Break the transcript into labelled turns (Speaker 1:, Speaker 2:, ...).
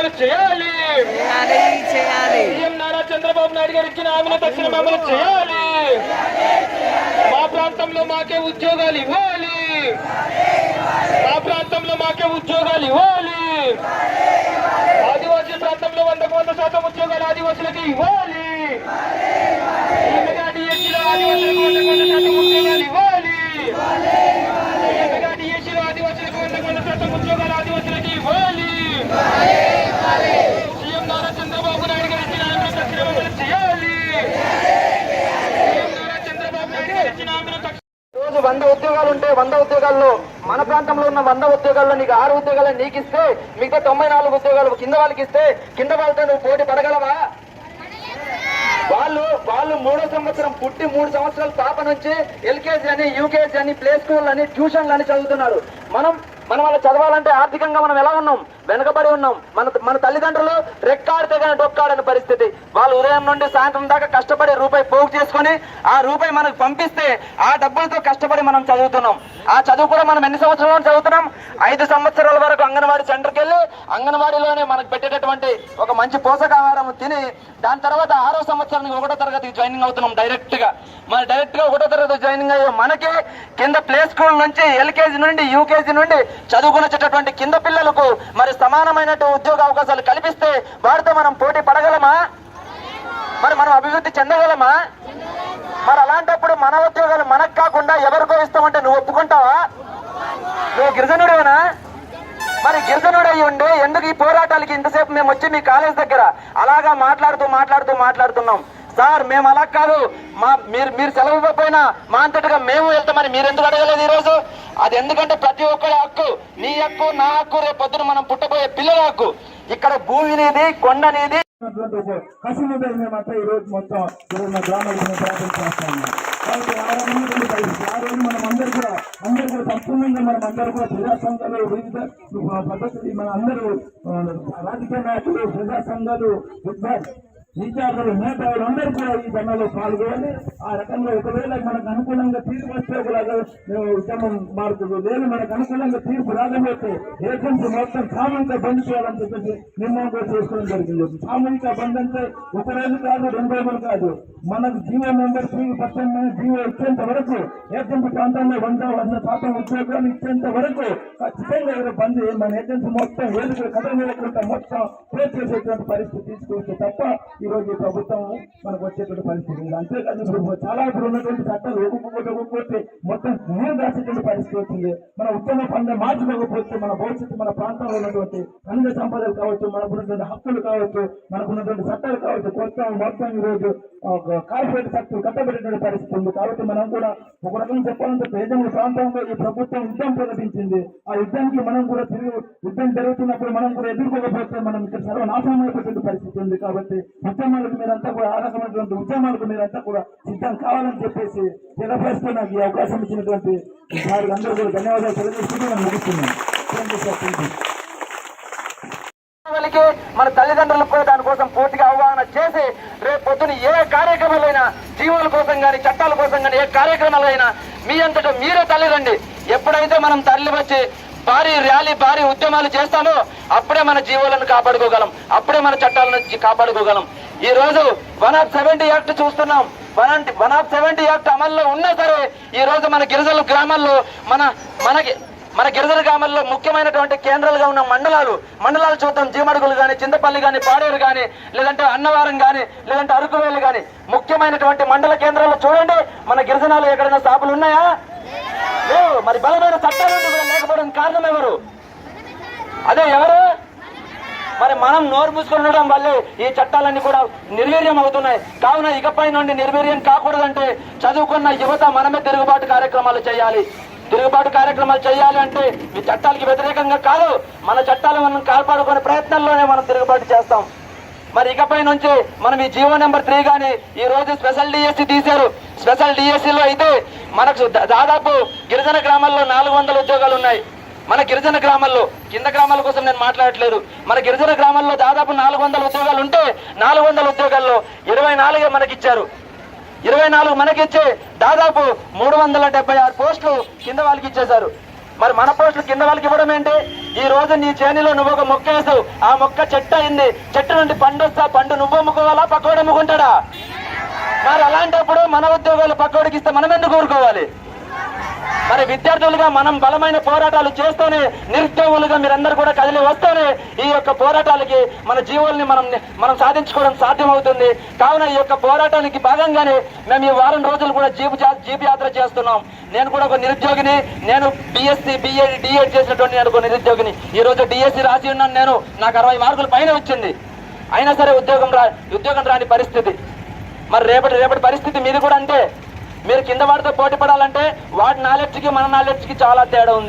Speaker 1: అమలు చేయాలి. సీఎం నారా చంద్రబాబు నాయుడు గారు ఇచ్చిన హామీని తక్షణం అమలు చేయాలి. మా ప్రాంతంలో మాకే ఉద్యోగాలు ఇవ్వాలి. మా ప్రాంతంలో మాకే ఉద్యోగాలు ఇవ్వాలి. ఆదివాసీ ప్రాంతంలో వందకు వంద శాతం ఉద్యోగాలు ఆదివాసులకి ఇవ్వాలి ఈ మెగా డిఎస్సీలో ఆదివాసులకు వందకు వంద శాతం ఉద్యోగాలు ఇవ్వాలి ఈ మెగా డిఎస్సీలో ఆదివాసులకు వందకు వంద శాతం ఉద్యోగాలు ఆదివాసులకి ఇవ్వాలి సీఎం నారా చంద్రబాబు నాయుడు గారు ఇచ్చిన హామీని తక్షణం అమలు చేయాలి సీఎం నారా చంద్రబాబు నాయుడు గారు ఇచ్చిన హామీని తక్షణం
Speaker 2: రోజు వంద ఉద్యోగాలు ఉంటే వంద ఉద్యోగాల్లో మన ప్రాంతంలో ఉన్న వంద ఉద్యోగాల్లో నీకు ఆరు ఉద్యోగాలు నీకు ఇస్తే మిగతా తొంభై నాలుగు ఉద్యోగాలు కింద వాళ్ళకి ఇస్తే కింద వాళ్ళతో నువ్వు పోటీ పడగలవా? వాళ్ళు వాళ్ళు మూడో సంవత్సరం పుట్టి మూడు సంవత్సరాల పాప నుంచి ఎల్కేజీ అని యూకేజీ అని ప్లే స్కూల్ అని ట్యూషన్లు అని చదువుతున్నారు. మనం మనం అలా చదవాలంటే ఆర్థికంగా మనం ఎలా ఉన్నాం? వెనకబడి ఉన్నాం. మన మన తల్లిదండ్రులు రెక్కాడితే కానీ డొక్కాడని పరిస్థితి. వాళ్ళు ఉదయం నుండి సాయంత్రం దాకా కష్టపడి రూపాయి పోగు చేసుకొని ఆ రూపాయి మనకు పంపిస్తే ఆ డబ్బులతో కష్టపడి మనం చదువుతున్నాం. ఆ చదువు కూడా మనం ఎన్ని సంవత్సరాలు చదువుతున్నాం? ఐదు సంవత్సరాల వరకు అంగన్వాడీ సెంటర్కి వెళ్ళి అంగన్వాడీలోనే మనకు పెట్టేటటువంటి ఒక మంచి పోషకాహారం తిని దాని తర్వాత ఆరో సంవత్సరానికి ఒకటో తరగతికి జాయినింగ్ అవుతున్నాం డైరెక్ట్గా మరి డైరెక్ట్గా ఒకటో తరగతి జాయినింగ్ అయ్యే మనకి కింద ప్లే స్కూల్ నుంచి ఎల్కేజీ నుండి యూకేజీ నుండి చదువుకునేటటువంటి కింద పిల్లలకు మరి సమానమైనటు ఉద్యోగ అవకాశాలు కల్పిస్తే వారితో మనం పోటీ పడగలమా? మరి మనం అభివృద్ధి చెందగలమా? మరి అలాంటప్పుడు మన ఉద్యోగాలు మనకు కాకుండా ఎవరికో ఇస్తామంటే నువ్వు ఒప్పుకుంటావా? నువ్వు గిరిజనుడేనా? మరి గిరిజనుడై ఉండి ఎందుకు ఈ పోరాటాలకి ఇంతసేపు మేము వచ్చి మీ కాలేజ్ దగ్గర అలాగా మాట్లాడుతూ మాట్లాడుతూ మాట్లాడుతున్నాం? సార్ మేము అలా కాదు. మా మీరు మీరు సెలవు ఇవ్వకపోయినా మా అంతటిగా మేము వెళ్తామని మీరు ఎందుకు అడగలేదు ఈ రోజు అది ఎందుకంటే ప్రతి ఒక్కరి హక్కు నీ హక్కు నా హక్కు రేపు పొద్దున మనం పుట్టబోయే పిల్లల హక్కు. ఇక్కడ భూమి నీది కొండ నీది
Speaker 3: అందరూ సంపూర్ణంగా మనం అందరూ కూడా ప్రజా సంఘాలు వివిధ పద్ధతులు మన అందరూ రాజకీయ నాయకులు ప్రజా సంఘాలు విద్యార్థులు మేధావులు అందరూ కూడా ఈ ధర్నాలో పాల్గొని ఆ రకంగా ఒకవేళ మనకు అనుకూలంగా తీర్పు వస్తే కూడా మేము ఉద్యమం మారుతుంది. లేదు మనకు అనుకూలంగా తీర్పు రాకపోతే ఏజెన్సీ మొత్తం సామూహిక బంద్ చేయాలని చెప్పేసి నిర్ణయం కూడా చేసుకోవడం జరిగింది. సామూహిక బంద్ అంటే ఒక రోజు కాదు రెండు రోజులు కాదు. మనకు GO number three percent GO ఇచ్చేంత వరకు ఏజెన్సీ ప్రాంతంలో వంద వంద శాతం ఉద్యోగాలు ఇచ్చేంత వరకు ఖచ్చితంగా ఇక్కడ బంద్ మన ఏజెన్సీ మొత్తం వేదికలు కథ మొత్తం క్లోజ్ చేసేటువంటి పరిస్థితి తీసుకొస్తే తప్ప ఈరోజు ప్రభుత్వం మనకు వచ్చేటువంటి పరిస్థితి. ఉంది అంతేకాదు ఇప్పుడు చాలా ఇప్పుడు ఉన్నటువంటి చట్టాలు ఒక్కొక్కటి ఒక్కొక్కటి మొత్తం నీరు రాసేటువంటి పరిస్థితి వచ్చింది. మన ఉద్యమ పనులు మార్చుకోకపోతే మన భవిష్యత్తు మన ప్రాంతంలో ఉన్నటువంటి ఖనిజ సంపదలు కావచ్చు మనకు ఉన్నటువంటి హక్కులు కావచ్చు మనకు ఉన్నటువంటి చట్టాలు కావచ్చు కొత్త మొత్తం ఈరోజు కార్పొరేట్ శక్తులు కట్టబెట్టేటువంటి పరిస్థితి ఉంది. కాబట్టి మనం కూడా ఒక రకంగా చెప్పాలంటే పేదల ప్రాంతంలో ఈ ప్రభుత్వం యుద్ధం ప్రకటించింది. ఆ యుద్ధానికి మనం కూడా తిరిగి యుద్ధం జరుగుతున్నప్పుడు మనం కూడా ఎదుర్కోకపోతే మనం ఇక్కడ సర్వనాశనమైనటువంటి పరిస్థితి ఉంది. కాబట్టి ఉద్యమాలకు మీరంతా కూడా ఆ రకమైనటువంటి ఉద్యమాలకు మీరంతా కూడా సిద్ధం కావాలని చెప్పేసి తెలియపరుస్తూ నాకు ఈ అవకాశం ఇచ్చినటువంటి వారికి అందరూ కూడా ధన్యవాదాలు తెలియజేస్తూ మనం ముగిస్తున్నాను. Thank you sir thank you
Speaker 2: మన తల్లిదండ్రులకు కూడా దానికోసం పూర్తిగా అవగాహన చేసి రేపు పొద్దున ఏ కార్యక్రమాలైనా జీవుల కోసం కానీ చట్టాల కోసం కానీ ఏ కార్యక్రమాలైనా మీ అంతటా మీరే తల్లిదండి ఎప్పుడైతే మనం తల్లి వచ్చి భారీ ర్యాలీ భారీ ఉద్యమాలు చేస్తామో అప్పుడే మన జీవులను కాపాడుకోగలం. అప్పుడే మన చట్టాలను కాపాడుకోగలం. ఈ రోజు వన్ ఆఫ్ సెవెంటీ యాక్ట్ చూస్తున్నాం. One one of seventy act అమల్లో ఉన్నా సరే ఈ రోజు మన గిరిజల గ్రామాల్లో మన మనకి మన గిరిజన గ్రామాల్లో ముఖ్యమైనటువంటి కేంద్రాలుగా ఉన్న మండలాలు మండలాలు చూద్దాం. జీమడుగులు కానీ చింతపల్లి కానీ పాడేరు కానీ లేదంటే అన్నవరం కానీ లేదంటే అరకువేలు కానీ ముఖ్యమైనటువంటి మండల కేంద్రాలు చూడండి. మన గిరిజనాలు ఎక్కడైనా షాపులు ఉన్నాయా? లేవు. మరి బలమైన చట్టాలు కూడా లేకపోవడం కారణం ఎవరు? అదే ఎవరు? మరి మనం నోరు మూసుకొని ఉండడం వల్లే ఈ చట్టాలన్నీ కూడా నిర్వీర్యం అవుతున్నాయి. కావున ఇకపై నుండి నిర్వీర్యం కాకూడదంటే చదువుకున్న యువత మనమే తిరుగుబాటు కార్యక్రమాలు చేయాలి. తిరుగుబాటు కార్యక్రమాలు చేయాలి అంటే ఈ చట్టాలకి వ్యతిరేకంగా కాదు మన చట్టాలు మనం కాపాడుకునే ప్రయత్నంలోనే మనం తిరుగుబాటు చేస్తాం. మరి ఇకపై నుంచి మనం ఈ జీవో నెంబర్ త్రీ కానీ ఈ రోజు స్పెషల్ డిఎస్సి తీశారు. స్పెషల్ డిఎస్సిలో అయితే మనకు దా- దాదాపు గిరిజన గ్రామాల్లో నాలుగు వందల ఉద్యోగాలు ఉన్నాయి. మన గిరిజన గ్రామాల్లో కింద గ్రామాల కోసం నేను మాట్లాడట్లేదు. మన గిరిజన గ్రామాల్లో దాదాపు నాలుగు వందల ఉద్యోగాలు ఉంటే నాలుగు వందల ఉద్యోగాల్లో ఇరవై నాలుగే మనకిచ్చారు. ఇరవై నాలుగు మనకిచ్చే దాదాపు మూడు వందల డెబ్బై ఆరు పోస్టులు కింద వాళ్ళకి ఇచ్చేశారు. మరి మన పోస్టులు కింద వాళ్ళకి ఇవ్వడం ఏంటి? ఈ రోజు నీ చేనిలో నువ్వు ఒక మొక్క వేసావు. ఆ మొక్క చెట్టు అయింది. చెట్టు నుండి పండు వస్తా పండు నువ్వు అమ్ముకోవాలా? పక్కోడు అమ్ముకుంటాడా? మరి అలాంటప్పుడు మన ఉద్యోగాలు పక్కోడికి ఇస్తే మనం ఎందుకు కోరుకోవాలి మరి విద్యార్థులుగా మనం బలమైన పోరాటాలు చేస్తూనే నిరుద్యోగులుగా మీరందరూ కూడా కదిలి వస్తూనే ఈ యొక్క పోరాటాలకి మన జీవుల్ని మనం మనం సాధించుకోవడం సాధ్యమవుతుంది. కావున ఈ యొక్క పోరాటానికి భాగంగానే మేము ఈ వారం రోజులు కూడా జీపు జీపు యాత్ర చేస్తున్నాం. నేను కూడా ఒక నిరుద్యోగిని నేను బిఎస్సి బిఎడ్ డిఎడ్ చేసినటువంటి నేను ఒక నిరుద్యోగిని. ఈ రోజు డిఎస్సి రాసి ఉన్నాను నేను నాకు అరవై మార్కులు పైన వచ్చింది. అయినా సరే ఉద్యోగం రా ఉద్యోగం రాని పరిస్థితి. మరి రేపటి రేపటి పరిస్థితి మీది కూడా అంటే మీరు కింద వాడితో పోటీ పడాలంటే వాడి నాలెడ్జ్కి మన నాలెడ్జ్కి చాలా తేడా ఉంది.